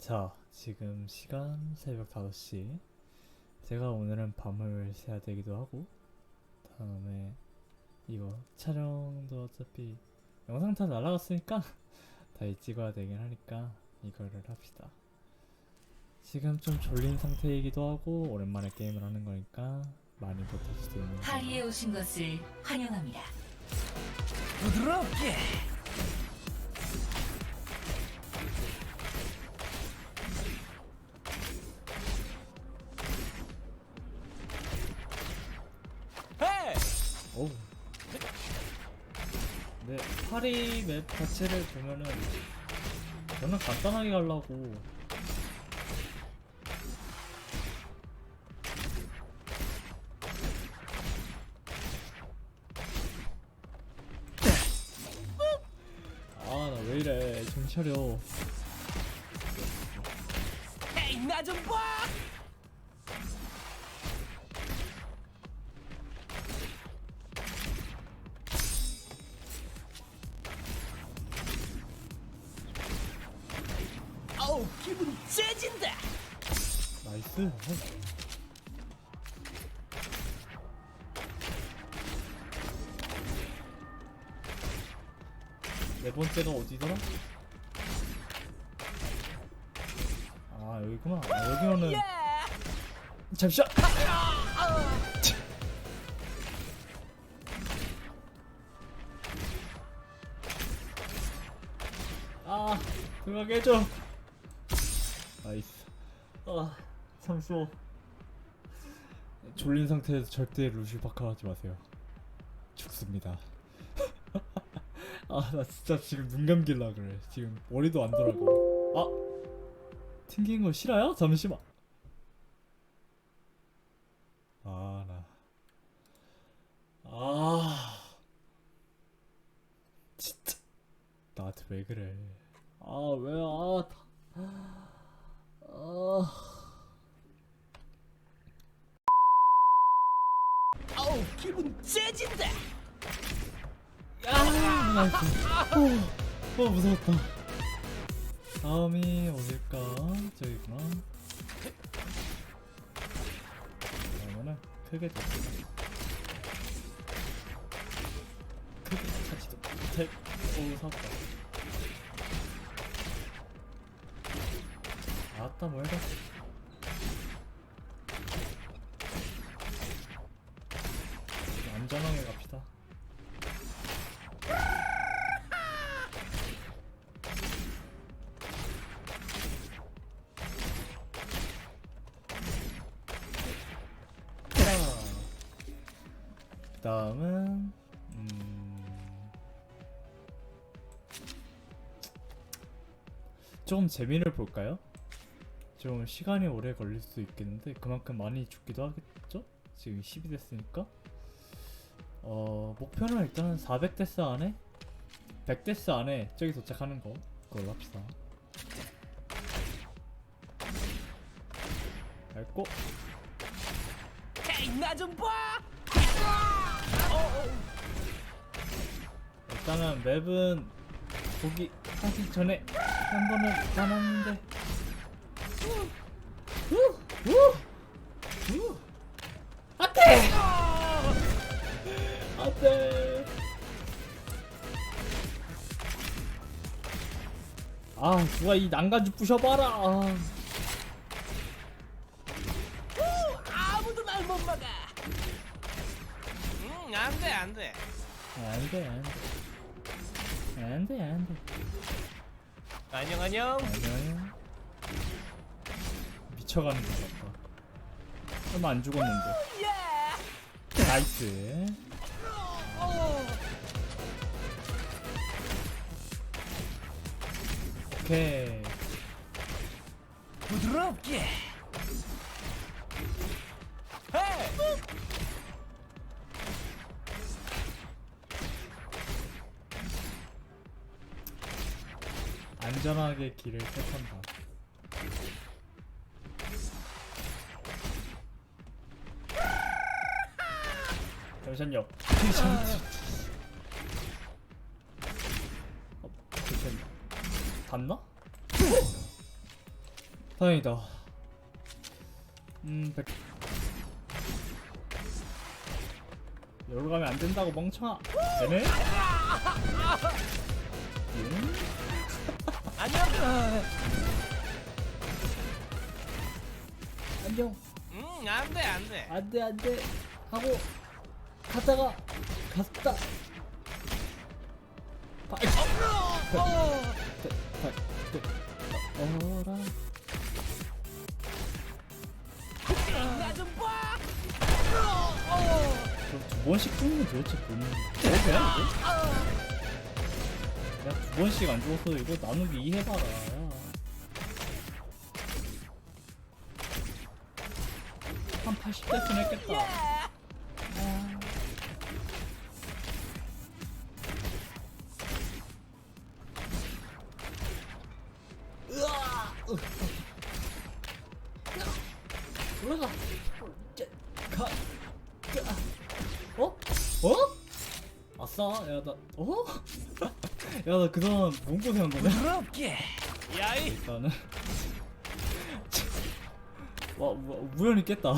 자, 지금 시간 새벽 5시. 제가 오늘은 밤을 새야 되기도 하고, 다음에 이거 촬영도 어차피 영상 다 날라갔으니까 다 찍어야 되긴 하니까 이거를 합시다. 지금 좀 졸린 상태이기도 하고, 오랜만에 게임을 하는 거니까 많이 버텨주세요. 하리에 오신 것을 환영합니다. 부드럽게 오. 네, 파리 맵 자체를 보면은 저는 간단하게 가려고 아, 나 왜 이래. 좀 차려. 헤이 나좀 봐! 기분 째진다! 나이스. 네 번째가 어디더라? 아 여기구나. 아, 여기면은 예! 잠시만. 아 들어가게 해줘. 나이스. 아 잠시만. 졸린 상태에서 절대 루시 바카하지 마세요. 죽습니다. 아 나 진짜 지금 눈 감길라 그래. 지금 머리도 안 돌아가. 아 튕긴 거 싫어요? 잠시만. 아, 나. 아. 진짜. 나한테 왜 그래. 아, 왜, 아, 다. 아. 어우 기분 째진다! 진짜. 어, 어, 무서웠다. 다음이 어딜까? 저기구나. 그러면은 크게. 크게 차지도 못해. 오, 샀다. 아따, 멀다. 안전하게 갑시다. 그 다음은 음... 조금 재미를 볼까요? 좀 시간이 오래 걸릴 수 있겠는데 그만큼 많이 죽기도 하겠죠? 지금 10이 됐으니까 어 목표는 일단은 400데스 안에 100데스 안에 저기 도착하는 거 그걸로 합시다 밟고 헤이 나좀 봐! 일단은 맵은 보기 하기 전에 한 번은 가놨는데 안돼 안돼 아 누가 이 난간주 부셔봐라. 아, 아무도 날 못 막아! 응 안돼 안 돼. 안돼 안돼. 안돼 안돼. 안녕 안녕. 안녕 미쳐가는 것 같다 얼마 안 죽었는데 예! 나이스 어. 오케이 부드럽게 안전하게 길을 택한다. 잠시만요. 어, 잠시만요. 닿나? 다행이다. 음, 백. 여기로 가면 안 된다고 멍청아. 되네? 음? 안녕. 안녕. 음, 안 돼, 안 돼. 안 돼 안 돼 하고 가다가 갔다. 어라. 두 번씩 죽는 도대체 보는 뭐야 이거? 야두 번씩 안 죽어서 이거 나누기 이해봐라. 야. 한 80대쯤 했겠다. 올라가. 자, 가. 가. 어? 어? 아싸, 야, 나, 어? 야, 나 그동안 뭔 고생한 거냐? 부럽게. 야이. 일단은. 와, 우, 우연히 깼다.